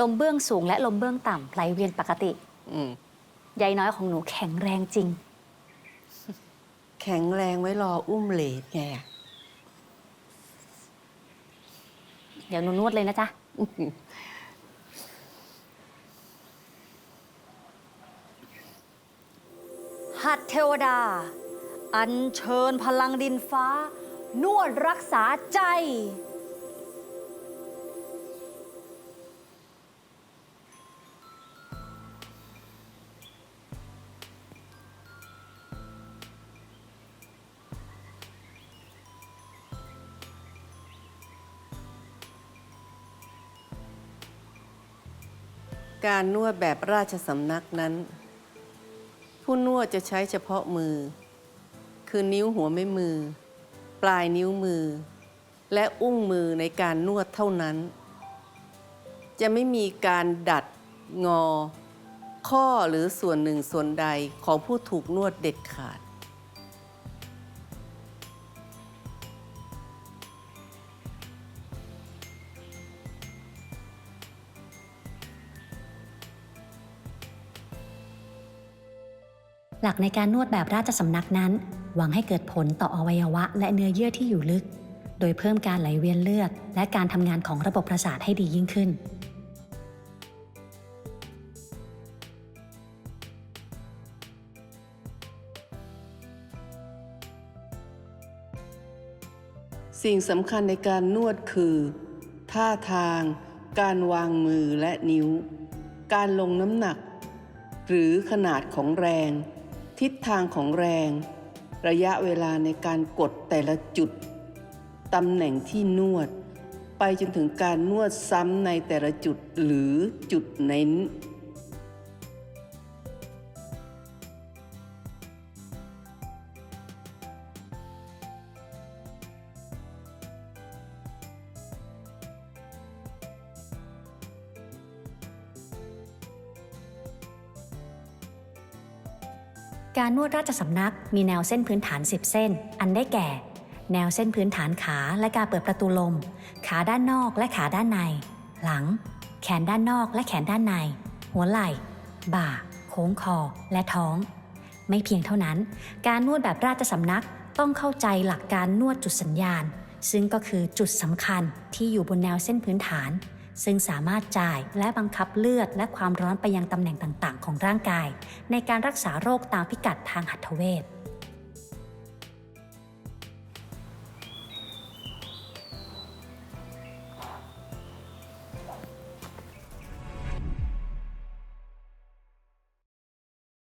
ลมเบื้องสูงและลมเบื้องต่ำไหลเวียนปกติอืมยายน้อยของหนูแข็งแรงจริง แข็งแรงไว้รออุ้มเหลดไงอะเดี๋ยวหนูนวดเลยนะจ๊ะ หัดเทวดา อัญเชิญพลังดินฟ้า นวดรักษาใจ การนวดแบบราชสำนักนั้น ผู้นวดจะใช้เฉพาะมือ คือนิ้วหัวแม่มือ ปลายนิ้วมือ และอุ้งมือในการนวดเท่านั้น จะไม่มีการดัดงอ ข้อหรือส่วนหนึ่งส่วนใดของผู้ถูกนวดเด็ดขาด หลักในการนวดแบบราชสำนักนั้น หวังให้เกิดผลต่ออวัยวะ และเนื้อเยื่อที่อยู่ลึก โดยเพิ่มการไหลเวียนเลือด และการทำงานของระบบประสาทให้ดียิ่งขึ้น สิ่งสำคัญในการนวดคือ ท่าทาง การวางมือและนิ้ว การลงน้ำหนัก หรือขนาดของแรง ทิศทางของแรง ระยะเวลาในการกดแต่ละจุด ตำแหน่งที่นวด ไปจนถึงการนวดซ้ำในแต่ละจุดหรือจุดเน้น การนวดราชสำนักมีแนวเส้นพื้นฐาน 10 เส้น อันได้แก่ แนวเส้นพื้นฐานขาและการเปิดประตูลม ขาด้านนอกและขาด้านใน หลัง แขนด้านนอกและแขนด้านใน หัวไหล่ บ่า โค้งคอ และท้อง ไม่เพียงเท่านั้น การนวดแบบราชสำนักต้องเข้าใจหลักการนวดจุดสัญญาณ ซึ่งก็คือจุดสำคัญที่อยู่บนแนวเส้นพื้นฐาน ซึ่งสามารถจ่ายและบังคับเลือดและความร้อนไปยังตำแหน่งต่างๆ ของร่างกาย ในการรักษาโรคตามพิกัดทางหัตถเวช